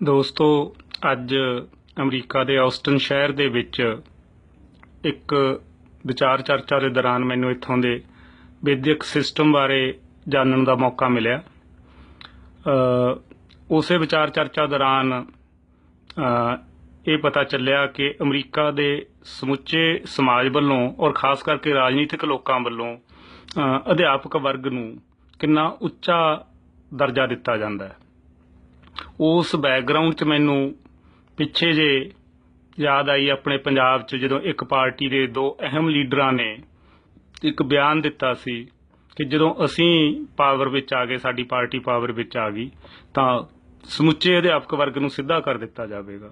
ਦੋਸਤੋ, ਅੱਜ ਅਮਰੀਕਾ ਦੇ ਆਸਟਨ ਸ਼ਹਿਰ ਦੇ ਵਿੱਚ ਇੱਕ ਵਿਚਾਰ ਚਰਚਾ ਦੇ ਦੌਰਾਨ ਮੈਨੂੰ ਇੱਥੋਂ ਦੇ ਵਿਦਿਅਕ ਸਿਸਟਮ ਬਾਰੇ ਜਾਣਨ ਦਾ ਮੌਕਾ ਮਿਲਿਆ। ਉਸੇ ਵਿਚਾਰ ਚਰਚਾ ਦੌਰਾਨ ਇਹ ਪਤਾ ਚੱਲਿਆ ਕਿ ਅਮਰੀਕਾ ਦੇ ਸਮੁੱਚੇ ਸਮਾਜ ਵੱਲੋਂ ਔਰ ਖਾਸ ਕਰਕੇ ਰਾਜਨੀਤਿਕ ਲੋਕਾਂ ਵੱਲੋਂ ਅਧਿਆਪਕ ਵਰਗ ਨੂੰ ਕਿੰਨਾ ਉੱਚਾ ਦਰਜਾ ਦਿੱਤਾ ਜਾਂਦਾ ਹੈ। ਉਸ ਬੈਕਗ੍ਰਾਉਂਡ 'ਚ ਮੈਨੂੰ ਪਿੱਛੇ ਜੇ ਯਾਦ ਆਈ ਆਪਣੇ ਪੰਜਾਬ 'ਚ ਜਦੋਂ ਇੱਕ ਪਾਰਟੀ ਦੇ ਦੋ ਅਹਿਮ ਲੀਡਰਾਂ ਨੇ ਇੱਕ ਬਿਆਨ ਦਿੱਤਾ ਸੀ ਕਿ ਜਦੋਂ ਅਸੀਂ ਪਾਵਰ ਵਿੱਚ ਆ ਗਏ, ਸਾਡੀ ਪਾਰਟੀ ਪਾਵਰ ਵਿੱਚ ਆ ਗਈ, ਤਾਂ ਸਮੁੱਚੇ ਅਧਿਆਪਕ ਵਰਗ ਨੂੰ ਸਿੱਧਾ ਕਰ ਦਿੱਤਾ ਜਾਵੇਗਾ।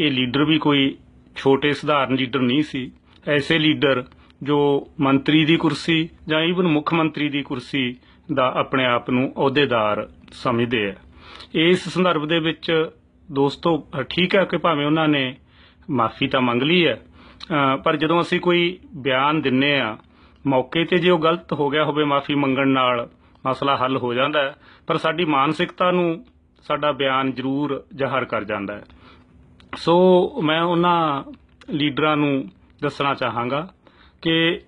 ਇਹ ਲੀਡਰ ਵੀ ਕੋਈ ਛੋਟੇ ਸਧਾਰਨ ਲੀਡਰ ਨਹੀਂ ਸੀ। ਐਸੇ ਲੀਡਰ ਜੋ ਮੰਤਰੀ ਦੀ ਕੁਰਸੀ ਜਾਂ ਈਵਨ ਮੁੱਖ ਮੰਤਰੀ ਦੀ ਕੁਰਸੀ ਦਾ ਆਪਣੇ ਆਪ ਨੂੰ ਅਹੁਦੇਦਾਰ ਸਮਝਦੇ ਆ। ਇਸ ਸੰਦਰਭ ਦੇ ਵਿੱਚ ਦੋਸਤੋ, ਠੀਕ ਹੈ ਕਿ ਭਾਵੇਂ ਉਹਨਾਂ ਨੇ ਮਾਫੀ ਤਾਂ ਮੰਗ ਲਈ ਹੈ ਪਰ ਜਦੋਂ ਅਸੀਂ ਕੋਈ ਬਿਆਨ ਦਿੰਨੇ ਆ, ਮੌਕੇ ਤੇ ਜੇ ਉਹ ਗਲਤ ਹੋ ਗਿਆ ਹੋਵੇ ਮਾਫੀ ਮੰਗਣ ਨਾਲ, ਮਸਲਾ ਹੱਲ ਹੋ ਜਾਂਦਾ ਹੈ, ਪਰ ਸਾਡੀ ਮਾਨਸਿਕਤਾ ਨੂੰ ਸਾਡਾ ਬਿਆਨ ਜ਼ਰੂਰ ਜ਼ਾਹਰ ਕਰ ਜਾਂਦਾ ਹੈ। ਸੋ ਮੈਂ ਉਹਨਾਂ ਲੀਡਰਾਂ ਨੂੰ ਦੱਸਣਾ ਚਾਹਾਂਗਾ ਕਿ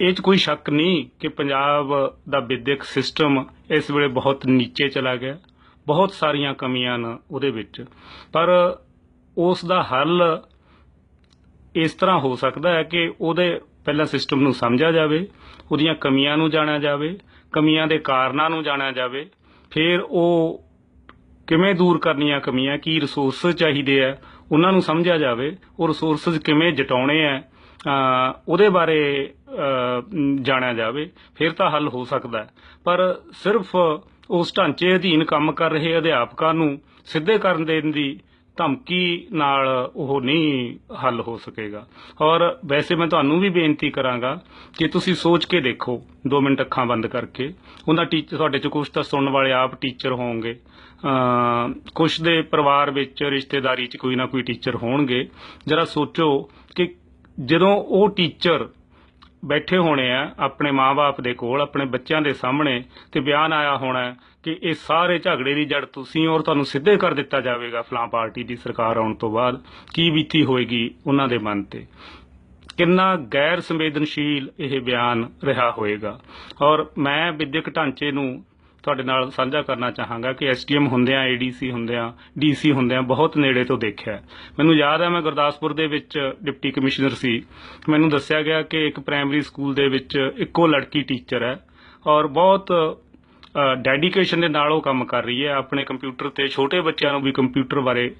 ਇਹ 'ਚ ਕੋਈ ਸ਼ੱਕ ਨਹੀਂ ਕਿ ਪੰਜਾਬ ਦਾ ਵਿਦਿਅਕ ਸਿਸਟਮ ਇਸ ਵੇਲੇ ਬਹੁਤ ਨੀਚੇ ਚਲਾ ਗਿਆ। ਬਹੁਤ ਸਾਰੀਆਂ ਕਮੀਆਂ ਨੇ ਉਹਦੇ ਵਿੱਚ। ਪਰ ਉਸ ਦਾ ਹੱਲ ਇਸ ਤਰ੍ਹਾਂ ਹੋ ਸਕਦਾ ਹੈ ਕਿ ਉਹਦੇ ਪਹਿਲਾਂ ਸਿਸਟਮ ਨੂੰ ਸਮਝਿਆ ਜਾਵੇ, ਉਹਦੀਆਂ ਕਮੀਆਂ ਨੂੰ ਜਾਣਿਆ ਜਾਵੇ, ਕਮੀਆਂ ਦੇ ਕਾਰਨਾਂ ਨੂੰ ਜਾਣਿਆ ਜਾਵੇ। ਫਿਰ ਉਹ ਕਿਵੇਂ ਦੂਰ ਕਰਨੀਆਂ ਕਮੀਆਂ, ਕੀ ਰਿਸੋਰਸ ਚਾਹੀਦੇ ਆ, ਉਹਨਾਂ ਨੂੰ ਸਮਝਿਆ ਜਾਵੇ। ਉਹ ਰਿਸੋਰਸਸ ਕਿਵੇਂ ਜਟਾਉਣੇ ਆ ਉਹਦੇ ਬਾਰੇ ਜਾਣਿਆ ਜਾਵੇ, ਫਿਰ ਤਾਂ ਹੱਲ ਹੋ ਸਕਦਾ ਪਰ ਸਿਰਫ ਉਸ ਢਾਂਚੇ ਅਧੀਨ ਕੰਮ ਕਰ ਰਹੇ ਅਧਿਆਪਕਾਂ ਨੂੰ ਸਿੱਧੇ ਕਰਨ ਦੇਣ ਦੀ ਧਮਕੀ ਨਾਲ ਉਹ ਨਹੀਂ ਹੱਲ ਹੋ ਸਕੇਗਾ। ਔਰ ਵੈਸੇ ਮੈਂ ਤੁਹਾਨੂੰ ਵੀ ਬੇਨਤੀ ਕਰਾਂਗਾ ਕਿ ਤੁਸੀਂ ਸੋਚ ਕੇ ਦੇਖੋ 2 ਮਿੰਟ ਅੱਖਾਂ ਬੰਦ ਕਰਕੇ। ਉਹਨਾਂ ਟੀਚਰ ਤੁਹਾਡੇ ਚ ਕੁਝ ਤਾਂ ਸੁਣਨ ਵਾਲੇ ਆਪ ਟੀਚਰ ਹੋਣਗੇ। ਅ ਕੁਝ ਦੇ ਪਰਿਵਾਰ ਵਿੱਚ ਰਿਸ਼ਤੇਦਾਰੀ ਚ ਕੋਈ ਨਾ ਕੋਈ ਟੀਚਰ ਹੋਣਗੇ। ਜਰਾ ਸੋਚੋ ਕਿ ਜਦੋਂ ਉਹ ਟੀਚਰ ਬੈਠੇ ਹੋਣੇ ਆ ਆਪਣੇ ਮਾਪੇ ਦੇ ਕੋਲ, ਆਪਣੇ ਬੱਚਿਆਂ ਦੇ ਸਾਹਮਣੇ ਤੇ ਬਿਆਨ ਆਇਆ ਹੋਣਾ ਕਿ ਇਹ ਸਾਰੇ ਝਗੜੇ ਦੀ ਜੜ ਤੁਸੀਂ ਔਰ ਤੁਹਾਨੂੰ ਸਿੱਧੇ ਕਰ ਦਿੱਤਾ ਜਾਵੇਗਾ ਫਲਾਂ ਪਾਰਟੀ ਦੀ ਸਰਕਾਰ ਆਉਣ ਤੋਂ ਬਾਅਦ, ਕੀ ਬੀਤੀ ਹੋਏਗੀ ਉਹਨਾਂ ਦੇ ਮਨ ਤੇ। ਕਿੰਨਾ ਗੈਰ ਸੰਵੇਦਨਸ਼ੀਲ ਇਹ ਬਿਆਨ ਰਿਹਾ ਹੋਏਗਾ। ਔਰ ਮੈਂ ਵਿਦਿਅਕ ਢਾਂਚੇ ਨੂੰ ਤੁਹਾਡੇ ਨਾਲ ਸਾਂਝਾ ਕਰਨਾ ਚਾਹਾਂਗਾ ਕਿ ਐਸਟੀਐਮ ਹੁੰਦਿਆਂ ਏਡੀਸੀ ਹੁੰਦਿਆਂ ਡੀਸੀ ਹੁੰਦਿਆਂ ਬਹੁਤ ਨੇੜੇ ਤੋਂ ਦੇਖਿਆ ਮੈਨੂੰ ਯਾਦ ਹੈ ਮੈਂ ਗੁਰਦਾਸਪੁਰ ਦੇ ਵਿੱਚ ਡਿਪਟੀ ਕਮਿਸ਼ਨਰ ਸੀ। ਮੈਨੂੰ ਦੱਸਿਆ ਗਿਆ ਕਿ ਇੱਕ ਪ੍ਰਾਇਮਰੀ ਸਕੂਲ ਦੇ ਵਿੱਚ ਇੱਕੋ ਲੜਕੀ ਟੀਚਰ ਹੈ ਔਰ ਬਹੁਤ ਡੈਡੀਕੇਸ਼ਨ ਦੇ ਨਾਲ ਉਹ ਕੰਮ ਕਰ ਰਹੀ ਹੈ। ਆਪਣੇ ਕੰਪਿਊਟਰ ਤੇ ਛੋਟੇ ਬੱਚਿਆਂ ਨੂੰ ਵੀ ਕੰਪਿਊਟਰ ਬਾਰੇ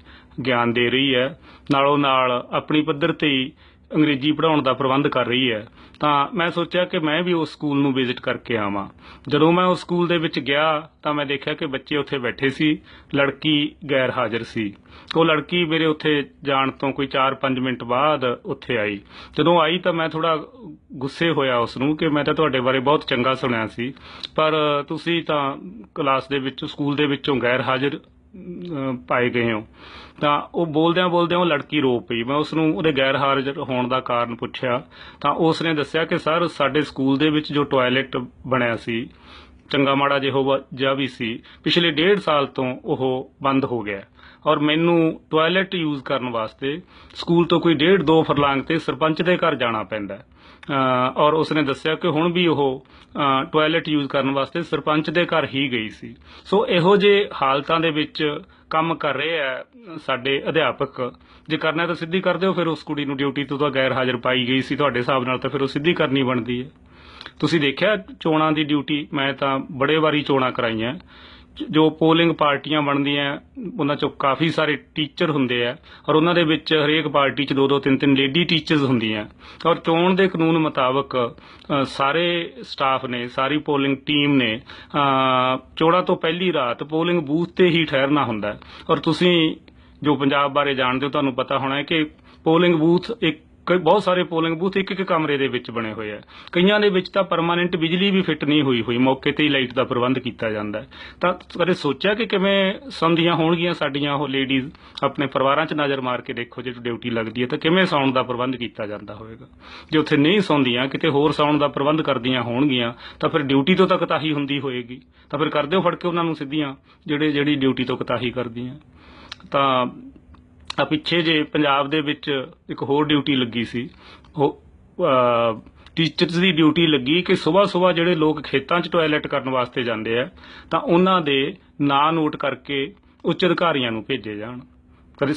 ਗਿਆਨ ਦੇ ਰਹੀ ਹੈ। ਨਾਲੋਂ ਨਾਲ ਆਪਣੀ ਪੱਧਰ ਤੇ ਹੀ ਅੰਗਰੇਜ਼ੀ ਪੜ੍ਹਾਉਣ ਦਾ ਪ੍ਰਬੰਧ ਕਰ ਰਹੀ ਹੈ, ਤਾਂ ਮੈਂ ਸੋਚਿਆ ਕਿ ਮੈਂ ਵੀ ਉਸ ਸਕੂਲ ਨੂੰ ਵਿਜ਼ਿਟ ਕਰਕੇ ਆਵਾਂ। ਜਦੋਂ ਮੈਂ ਉਸ ਸਕੂਲ ਦੇ ਵਿੱਚ ਗਿਆ, ਤਾਂ ਮੈਂ ਦੇਖਿਆ ਕਿ ਬੱਚੇ ਉੱਥੇ ਬੈਠੇ ਸੀ, ਲੜਕੀ ਗੈਰ ਹਾਜ਼ਰ ਸੀ। ਉਹ ਲੜਕੀ ਮੇਰੇ ਉੱਥੇ ਜਾਣ ਤੋਂ ਕੋਈ 4-5 ਮਿੰਟ ਬਾਅਦ ਉੱਥੇ ਆਈ। ਜਦੋਂ ਆਈ ਤਾਂ ਮੈਂ ਥੋੜਾ ਗੁੱਸੇ ਹੋਇਆ ਉਸ ਨੂੰ ਕਿ ਮੈਂ ਤਾਂ ਤੁਹਾਡੇ ਬਾਰੇ ਬਹੁਤ ਚੰਗਾ ਸੁਣਿਆ ਸੀ, ਪਰ ਤੁਸੀਂ ਤਾਂ ਕਲਾਸ ਦੇ ਵਿੱਚ, ਸਕੂਲ ਦੇ ਵਿੱਚੋਂ ਗੈਰ ਹਾਜ਼ਰ ਪਾਏ ਗਏ ਹੋ। ਤਾਂ ਉਹ ਬੋਲਦਿਆਂ ਬੋਲਦਿਆਂ ਉਹ ਲੜਕੀ ਰੋ ਪਈ। ਮੈਂ ਉਸ ਨੂੰ ਉਹਦੇ ਗੈਰ ਹਾਜ਼ਰ ਹੋਣ ਦਾ ਕਾਰਨ ਪੁੱਛਿਆ, ਤਾਂ ਉਸ ਨੇ ਦੱਸਿਆ ਕਿ, ਸਰ, ਸਾਡੇ ਸਕੂਲ ਦੇ ਵਿੱਚ ਜੋ ਟਾਇਲਟ ਬਣਿਆ ਸੀ, ਚੰਗਾ ਮਾੜਾ ਜਿਹੋ ਜਿਹਾ ਵੀ ਸੀ, ਪਿਛਲੇ ਡੇਢ ਸਾਲ ਤੋਂ ਉਹ ਬੰਦ ਹੋ ਗਿਆ ਔਰ ਮੈਨੂੰ ਟਾਇਲਟ ਯੂਜ਼ ਕਰਨ ਵਾਸਤੇ ਸਕੂਲ ਤੋਂ ਕੋਈ ਡੇਢ ਦੋ ਫਰਲਾਂਗ ਤੇ ਸਰਪੰਚ ਦੇ ਘਰ ਜਾਣਾ ਪੈਂਦਾ ਔਰ ਉਸਨੇ ਦੱਸਿਆ ਕਿ ਹੁਣ ਵੀ ਉਹ ਟਾਇਲਟ ਯੂਜ਼ ਕਰਨ ਵਾਸਤੇ ਸਰਪੰਚ ਦੇ ਘਰ ਹੀ ਗਈ ਸੀ। ਸੋ ਇਹੋ ਜੇ ਹਾਲਤਾਂ ਦੇ ਵਿੱਚ ਕੰਮ ਕਰ ਰਹੇ ਆ ਸਾਡੇ ਅਧਿਆਪਕ। ਜੇ ਕਰਨਾ ਤਾਂ ਸਿੱਧੀ ਕਰ ਦਿਓ, ਫਿਰ ਉਸ ਕੁੜੀ ਨੂੰ ਡਿਊਟੀ ਤੋਂ ਤਾਂ ਗੈਰ ਹਾਜ਼ਰ ਪਾਈ ਗਈ ਸੀ ਤੁਹਾਡੇ ਹਿਸਾਬ ਨਾਲ ਤਾਂ ਫਿਰ ਉਹ ਸਿੱਧੀ ਕਰਨੀ ਬਣਦੀ ਹੈ। ਤੁਸੀਂ ਦੇਖਿਆ ਚੋਣਾਂ ਦੀ ਡਿਊਟੀ ਮੈਂ ਤਾਂ ਬੜੇ ਵਾਰੀ ਚੋਣਾਂ ਕਰਾਈਆਂ। ਜੋ ਪੋਲਿੰਗ ਪਾਰਟੀਆਂ ਬਣਦੀਆਂ, ਉਹਨਾਂ ਚੋਂ ਕਾਫੀ ਸਾਰੇ ਟੀਚਰ ਹੁੰਦੇ ਆ, ਔਰ ਉਹਨਾਂ ਦੇ ਵਿੱਚ ਹਰੇਕ ਪਾਰਟੀ 'ਚ ਦੋ ਦੋ ਤਿੰਨ ਤਿੰਨ ਲੇਡੀ ਟੀਚਰਸ ਹੁੰਦੀਆਂ। ਔਰ ਚੋਣ ਦੇ ਕਾਨੂੰਨ ਮੁਤਾਬਕ ਸਾਰੇ ਸਟਾਫ ਨੇ, ਸਾਰੀ ਪੋਲਿੰਗ ਟੀਮ ਨੇ ਚੋਣਾਂ ਤੋਂ ਪਹਿਲੀ ਰਾਤ ਪੋਲਿੰਗ ਬੂਥ ਤੇ ਹੀ ਠਹਿਰਨਾ ਹੁੰਦਾ। ਔਰ ਤੁਸੀਂ ਜੋ ਪੰਜਾਬ ਬਾਰੇ ਜਾਣਦੇ ਹੋ, ਤੁਹਾਨੂੰ ਪਤਾ ਹੋਣਾ ਹੈ ਕਿ ਪੋਲਿੰਗ ਬੂਥ ਇੱਕ ਕਈ ਬਹੁਤ ਸਾਰੇ ਪੋਲਿੰਗ ਬੂਥ ਇੱਕ ਇੱਕ ਕਮਰੇ ਦੇ ਵਿੱਚ ਬਣੇ ਹੋਏ ਆ। ਕਈਆਂ ਦੇ ਵਿੱਚ ਤਾਂ ਪਰਮਾਨੈਂਟ ਬਿਜਲੀ ਵੀ ਫਿੱਟ ਨਹੀਂ ਹੋਈ ਹੋਈ, ਮੌਕੇ ਤੇ ਹੀ ਲਾਈਟ ਦਾ ਪ੍ਰਬੰਧ ਕੀਤਾ ਜਾਂਦਾ ਹੈ। ਤਾਂ ਕਦੇ ਸੋਚਿਆ ਕਿ ਕਿਵੇਂ ਸੌਂਦੀਆਂ ਹੋਣਗੀਆਂ ਸਾਡੀਆਂ ਉਹ ਲੇਡੀਜ਼ ਆਪਣੇ ਪਰਿਵਾਰਾਂ 'ਚ ਨਜ਼ਰ ਮਾਰ ਕੇ ਦੇਖੋ ਜੇ ਡਿਊਟੀ ਲੱਗਦੀ ਹੈ, ਤਾਂ ਕਿਵੇਂ ਸੌਣ ਦਾ ਪ੍ਰਬੰਧ ਕੀਤਾ ਜਾਂਦਾ ਹੋਵੇਗਾ? ਜੇ ਉੱਥੇ ਨਹੀਂ ਸੌਂਦੀਆਂ, ਕਿਤੇ ਹੋਰ ਸੌਣ ਦਾ ਪ੍ਰਬੰਧ ਕਰਦੀਆਂ ਹੋਣਗੀਆਂ, ਤਾਂ ਫਿਰ ਡਿਊਟੀ ਤੋਂ ਤਾਂ ਕਤਾਹੀ ਹੁੰਦੀ ਹੋਏਗੀ। ਤਾਂ ਫਿਰ ਕਰਦੇ ਹੋ ਫੜ ਕੇ ਉਹਨਾਂ ਨੂੰ ਸਿੱਧੀਆਂ, ਜਿਹੜੇ, ਜਿਹੜੀ ਡਿਊਟੀ ਤੋਂ ਕਤਾਹੀ ਕਰਦੀਆਂ। ਤਾਂ ਆ ਪਿੱਛੇ ਜੇ ਪੰਜਾਬ ਦੇ ਵਿੱਚ ਇੱਕ ਹੋਰ ਡਿਊਟੀ ਲੱਗੀ ਸੀ, ਉਹ ਟੀਚਰਸ ਦੀ ਡਿਊਟੀ ਲੱਗੀ ਕਿ ਸਵੇਰ ਸਵੇਰ ਜਿਹੜੇ ਲੋਕ ਖੇਤਾਂ 'ਚ ਟਾਇਲਟ ਕਰਨ ਵਾਸਤੇ ਜਾਂਦੇ ਆ, ਤਾਂ ਉਹਨਾਂ ਦੇ ਨਾਂ ਨੋਟ ਕਰਕੇ ਉੱਚ ਅਧਿਕਾਰੀਆਂ ਨੂੰ ਭੇਜੇ ਜਾਣ। ਕਦੇ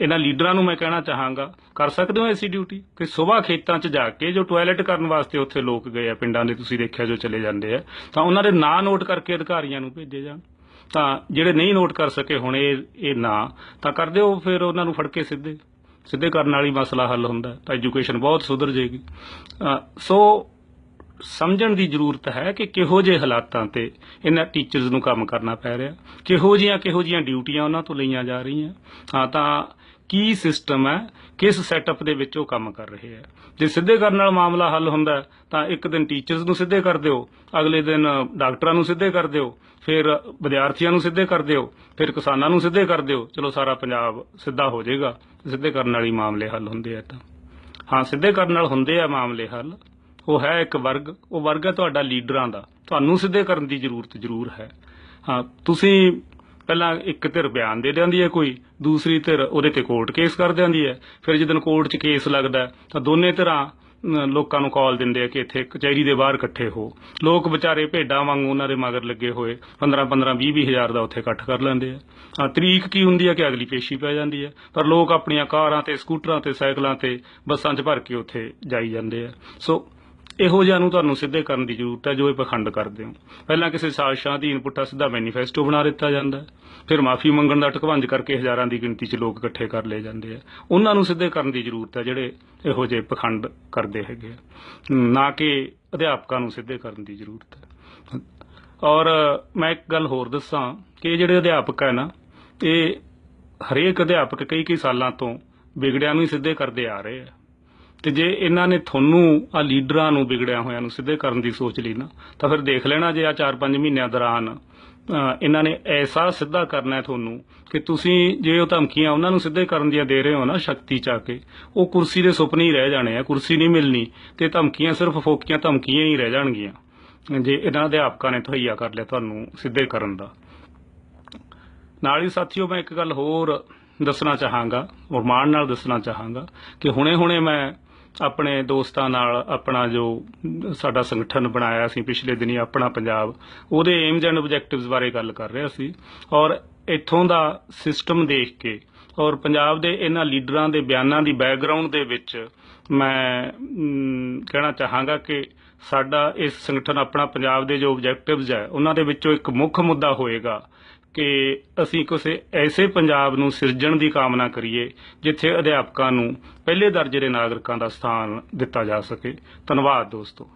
ਇਹਨਾਂ ਲੀਡਰਾਂ ਨੂੰ ਮੈਂ ਕਹਿਣਾ ਚਾਹਾਂਗਾ, ਕਰ ਸਕਦੇ ਹੋ ਐਸੀ ਡਿਊਟੀ ਕਿ ਸਵੇਰ ਖੇਤਾਂ 'ਚ ਜਾ ਕੇ ਜੋ ਟਾਇਲਟ ਕਰਨ ਵਾਸਤੇ ਉੱਥੇ ਲੋਕ ਗਏ ਆ, ਪਿੰਡਾਂ ਦੇ ਤੁਸੀਂ ਦੇਖਿਆ ਜੋ ਚਲੇ ਜਾਂਦੇ ਆ, ਤਾਂ ਉਹਨਾਂ ਦੇ ਨਾਂ ਨੋਟ ਕਰਕੇ ਅਧਿਕਾਰੀਆਂ ਨੂੰ ਭੇਜੇ ਜਾਣ। ਤਾਂ ਜਿਹੜੇ ਨਹੀਂ ਨੋਟ ਕਰ ਸਕੇ ਹੁਣ ਇਹ ਇਹ ਨਾ, ਤਾਂ ਕਰ ਦਿਓ, ਫਿਰ ਉਹਨਾਂ ਨੂੰ ਫੜ ਕੇ ਸਿੱਧੇ। ਸਿੱਧੇ ਕਰਨ ਵਾਲੀ ਮਸਲਾ ਹੱਲ ਹੁੰਦਾ, ਤਾਂ ਐਜੂਕੇਸ਼ਨ ਬਹੁਤ ਸੁਧਰ ਜਾਏਗੀ। ਸੋ ਸਮਝਣ ਦੀ ਜ਼ਰੂਰਤ ਹੈ ਕਿ ਕਿਹੋ ਜਿਹੇ ਹਾਲਾਤਾਂ ਤੇ ਇਹਨਾਂ ਟੀਚਰਸ ਨੂੰ ਕੰਮ ਕਰਨਾ ਪੈ ਰਿਹਾ। ਕਿਹੋ ਜੀਆਂ ਕਿਹੋ ਜੀਆਂ ਡਿਊਟੀਆਂ ਉਹਨਾਂ ਤੋਂ ਲਈਆਂ ਜਾ ਰਹੀਆਂ। ਹਾਂ, ਤਾਂ ਕੀ ਸਿਸਟਮ ਹੈ, ਕਿਸ ਸੈਟਅਪ ਦੇ ਵਿੱਚ ਉਹ ਕੰਮ ਕਰ ਰਹੇ ਆ ਜੇ ਸਿੱਧੇ ਕਰਨ ਨਾਲ ਮਾਮਲਾ ਹੱਲ ਹੁੰਦਾ ਤਾਂ ਇੱਕ ਦਿਨ ਟੀਚਰਸ ਨੂੰ ਸਿੱਧੇ ਕਰ ਦਿਓ, ਅਗਲੇ ਦਿਨ ਡਾਕਟਰਾਂ ਨੂੰ ਸਿੱਧੇ ਕਰ ਦਿਓ, ਫਿਰ ਵਿਦਿਆਰਥੀਆਂ ਨੂੰ ਸਿੱਧੇ ਕਰ ਦਿਓ, ਫਿਰ ਕਿਸਾਨਾਂ ਨੂੰ ਸਿੱਧੇ ਕਰ ਦਿਓ, ਚਲੋ ਸਾਰਾ ਪੰਜਾਬ ਸਿੱਧਾ ਹੋ ਜਾਏਗਾ, ਸਿੱਧੇ ਕਰਨ ਵਾਲੀ ਮਾਮਲੇ ਹੱਲ ਹੁੰਦੇ ਆ ਤਾਂ। ਹਾਂ, ਸਿੱਧੇ ਕਰਨ ਨਾਲ ਹੁੰਦੇ ਆ ਮਾਮਲੇ ਹੱਲ, ਉਹ ਹੈ ਇੱਕ ਵਰਗ, ਉਹ ਵਰਗ ਹੈ ਤੁਹਾਡਾ ਲੀਡਰਾਂ ਦਾ, ਤੁਹਾਨੂੰ ਸਿੱਧੇ ਕਰਨ ਦੀ ਜ਼ਰੂਰਤ ਜ਼ਰੂਰ ਹੈ। ਹਾਂ, ਤੁਸੀਂ ਪਹਿਲਾਂ ਇੱਕ ਧਿਰ ਬਿਆਨ ਦੇ ਦਿੰਦੀ ਹੈ ਕੋਈ, ਦੂਸਰੀ ਧਿਰ ਉਹਦੇ ਤੇ ਕੋਰਟ ਕੇਸ ਕਰ ਦਿੰਦੀ ਹੈ। ਫਿਰ ਜਦੋਂ ਕੋਰਟ 'ਚ ਕੇਸ ਲੱਗਦਾ ਤਾਂ ਦੋਨੇ ਧਿਰਾਂ ਲੋਕਾਂ ਨੂੰ ਕਾਲ ਦਿੰਦੇ ਆ ਕਿ ਇੱਥੇ ਕਚਹਿਰੀ ਦੇ ਬਾਹਰ ਇਕੱਠੇ ਹੋ। ਲੋਕ ਵਿਚਾਰੇ ਭੇਡਾਂ ਵਾਂਗ ਉਹਨਾਂ ਦੇ ਮਗਰ ਲੱਗੇ ਹੋਏ 15 15 20 20 ਹਜ਼ਾਰ ਦਾ ਉੱਥੇ ਇਕੱਠ ਕਰ ਲੈਂਦੇ ਆ। ਤਰੀਕ ਕੀ ਹੁੰਦੀ ਹੈ ਕਿ ਅਗਲੀ ਪੇਸ਼ੀ ਪੈ ਜਾਂਦੀ ਹੈ। ਪਰ ਲੋਕ ਆਪਣੀਆਂ ਕਾਰਾਂ ਤੇ, ਸਕੂਟਰਾਂ ਤੇ, ਸਾਈਕਲਾਂ ਤੇ, ਬੱਸਾਂ 'ਚ ਭਰ ਕੇ ਉੱਥੇ ਜਾਈ ਜਾਂਦੇ ਆ। ਸੋ ਇਹੋ ਜਿਹਾ ਨੂੰ ਤੁਹਾਨੂੰ ਸਿੱਧੇ ਕਰਨ ਦੀ ਜ਼ਰੂਰਤ ਹੈ ਜੋ ਇਹ ਪਖੰਡ ਕਰਦੇ ਹੋ। ਪਹਿਲਾਂ ਕਿਸੇ ਸਾਜ਼ਿਸ਼ਾਂ ਅਧੀਨ ਪੁੱਠਾ ਸਿੱਧਾ ਮੈਨੀਫੈਸਟੋ ਬਣਾ ਦਿੱਤਾ ਜਾਂਦਾ ਫਿਰ ਮਾਫੀ ਮੰਗਣ ਦਾ ਟਕਵੰਜ ਕਰਕੇ ਹਜ਼ਾਰਾਂ ਦੀ ਗਿਣਤੀ 'ਚ ਲੋਕ ਇਕੱਠੇ ਕਰ ਲਏ ਜਾਂਦੇ ਆ। ਉਹਨਾਂ ਨੂੰ ਸਿੱਧੇ ਕਰਨ ਦੀ ਜ਼ਰੂਰਤ ਹੈ ਜਿਹੜੇ ਇਹੋ ਜਿਹੇ ਪਖੰਡ ਕਰਦੇ ਹੈਗੇ ਆ। ਨਾ ਕਿ ਅਧਿਆਪਕਾਂ ਨੂੰ ਸਿੱਧੇ ਕਰਨ ਦੀ ਜ਼ਰੂਰਤ ਹੈ। ਔਰ ਮੈਂ ਇੱਕ ਗੱਲ ਹੋਰ ਦੱਸਾਂ ਕਿ ਜਿਹੜੇ ਅਧਿਆਪਕ ਹੈ ਨਾ, ਇਹ ਹਰੇਕ ਅਧਿਆਪਕ ਕਈ ਕਈ ਸਾਲਾਂ ਤੋਂ ਵਿਗੜਿਆਂ ਨੂੰ ਹੀ ਸਿੱਧੇ ਕਰਦੇ ਆ ਰਹੇ ਆ। ਤੇ ਜੇ ਇਹਨਾਂ ਨੇ ਤੁਹਾਨੂੰ, ਆ ਲੀਡਰਾਂ ਨੂੰ ਵਿਗੜਿਆ ਹੋਇਆਂ ਨੂੰ ਸਿੱਧੇ ਕਰਨ ਦੀ ਸੋਚ ਲਈ ਨਾ, ਤਾਂ ਫਿਰ ਦੇਖ ਲੈਣਾ ਜੇ ਆ 4-5 ਮਹੀਨਿਆਂ ਦੌਰਾਨ ਇਹਨਾਂ ਨੇ ਐਸਾ ਸਿੱਧਾ ਕਰਨਾ ਹੈ ਤੁਹਾਨੂੰ ਕਿ ਤੁਸੀਂ ਜੇ ਉਹ ਧਮਕੀਆਂ ਉਹਨਾਂ ਨੂੰ ਸਿੱਧੇ ਕਰਨ ਦੀਆਂ ਦੇ ਰਹੇ ਹੋ ਨਾ ਸ਼ਕਤੀ ਚ ਆ ਕੇ, ਉਹ ਕੁਰਸੀ ਦੇ ਸੁਪਨੇ ਹੀ ਰਹਿ ਜਾਣੇ ਆ, ਕੁਰਸੀ ਨਹੀਂ ਮਿਲਣੀ, ਤੇ ਧਮਕੀਆਂ ਸਿਰਫ ਫੋਕੀਆਂ ਧਮਕੀਆਂ ਹੀ ਰਹਿ ਜਾਣਗੀਆਂ। ਜੇ ਇਹਨਾਂ ਅਧਿਆਪਕਾਂ ਨੇ ਤਹਈਆ ਕਰ ਲਿਆ ਤੁਹਾਨੂੰ ਸਿੱਧੇ ਕਰਨ ਦਾ। ਨਾਲ ਹੀ ਸਾਥੀਓ, ਮੈਂ ਇੱਕ ਗੱਲ ਹੋਰ ਦੱਸਣਾ ਚਾਹਾਂਗਾ, ਔਰ ਮਾਣ ਨਾਲ ਦੱਸਣਾ ਚਾਹਾਂਗਾ ਕਿ ਹੁਣੇ-ਹੁਣੇ ਮੈਂ ਆਪਣੇ ਦੋਸਤਾਂ ਨਾਲ ਆਪਣਾ ਜੋ ਸਾਡਾ ਸੰਗਠਨ ਬਣਾਇਆ ਸੀ, ਪਿਛਲੇ ਦਿਨੀ ਆਪਣਾ ਪੰਜਾਬ, ਉਹਦੇ ਏਮਸ ਐਂਡ ਆਬਜੈਕਟਿਵਸ ਬਾਰੇ ਗੱਲ ਕਰ ਰਿਹਾ ਸੀ। ਔਰ ਇੱਥੋਂ ਦਾ ਸਿਸਟਮ ਦੇਖ ਕੇ ਔਰ ਪੰਜਾਬ ਦੇ ਇਹਨਾਂ ਲੀਡਰਾਂ ਦੇ ਬਿਆਨਾਂ ਦੀ ਬੈਕਗ੍ਰਾਉਂਡ ਦੇ ਵਿੱਚ ਮੈਂ ਕਹਿਣਾ ਚਾਹਾਂਗਾ ਕਿ ਸਾਡਾ ਇਸ ਸੰਗਠਨ ਆਪਣਾ ਪੰਜਾਬ ਦੇ ਜੋ ਆਬਜੈਕਟਿਵਸ ਹੈ, ਉਹਨਾਂ ਦੇ ਵਿੱਚੋਂ ਇੱਕ ਮੁੱਖ ਮੁੱਦਾ ਹੋਏਗਾ ਕਿ ਅਸੀਂ ਕਿਸੇ ਐਸੇ ਪੰਜਾਬ ਨੂੰ ਸਿਰਜਣ ਦੀ ਕਾਮਨਾ ਕਰੀਏ ਜਿੱਥੇ ਅਧਿਆਪਕਾਂ ਨੂੰ ਪਹਿਲੇ ਦਰਜੇ ਦੇ ਨਾਗਰਿਕਾਂ ਦਾ ਸਥਾਨ ਦਿੱਤਾ ਜਾ ਸਕੇ। ਧੰਨਵਾਦ ਦੋਸਤੋ।